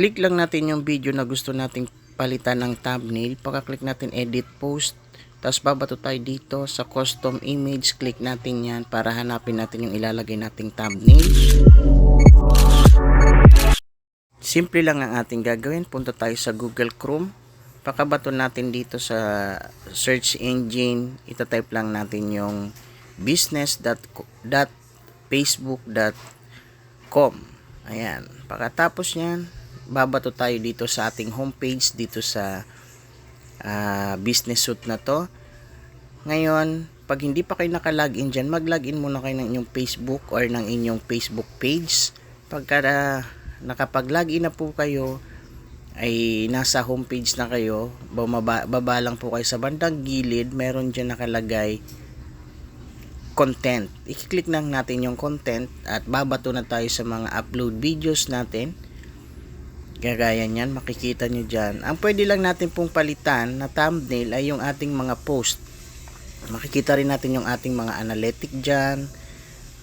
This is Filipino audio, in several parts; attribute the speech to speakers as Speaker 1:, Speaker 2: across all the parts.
Speaker 1: click lang natin yung video na gusto nating palitan ng thumbnail. Pagka-click natin edit post. Tapos babato tayo dito sa custom image. Click natin yan para hanapin natin yung ilalagay nating thumbnail. Simple lang ang ating gagawin. Punta tayo sa Google Chrome. Pakabato natin dito sa search engine. Itatype lang natin yung business.facebook.com Ayan. Pagkatapos yan, babato tayo dito sa ating homepage dito sa ah, business suite na to. Ngayon, pag hindi pa kayo nakalagin dyan, mag-login muna kayo ng inyong Facebook or ng inyong Facebook page. Pagka ah, nakapag-login na po kayo, ay nasa homepage na kayo, bumaba, baba lang po kayo sa bandang gilid, meron dyan nakalagay content. I-click lang natin yung content at babato na tayo sa mga upload videos natin. Gagaya niyan, makikita nyo dyan. Ang pwede lang natin pong palitan na thumbnail ay yung ating mga post. Makikita rin natin yung ating mga analytic dyan.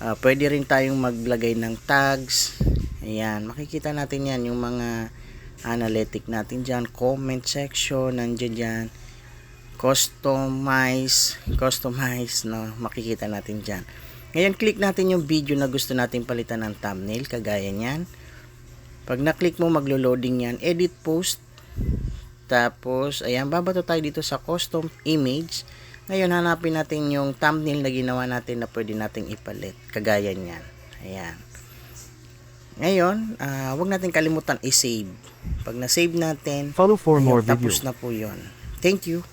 Speaker 1: Ah, pwede rin tayong maglagay ng tags. Ayan, makikita natin yan, yung mga analytic natin dyan. Comment section, nandiyan dyan. Customize, customize, no, makikita natin dyan. Ngayon, click natin yung video na gusto natin palitan ng thumbnail, kagaya niyan. Pag na-click mo, maglo-loading yan. Edit post. Tapos, ayan, babato tayo dito sa custom image. Ngayon, hanapin natin yung thumbnail na ginawa natin na pwede nating ipalit. Kagaya niyan. Ayan. Ngayon, ah, wag natin kalimutan i-save. Pag na-save natin,
Speaker 2: Follow for more
Speaker 1: ayun, tapos
Speaker 2: videos.
Speaker 1: na po yon. Thank you.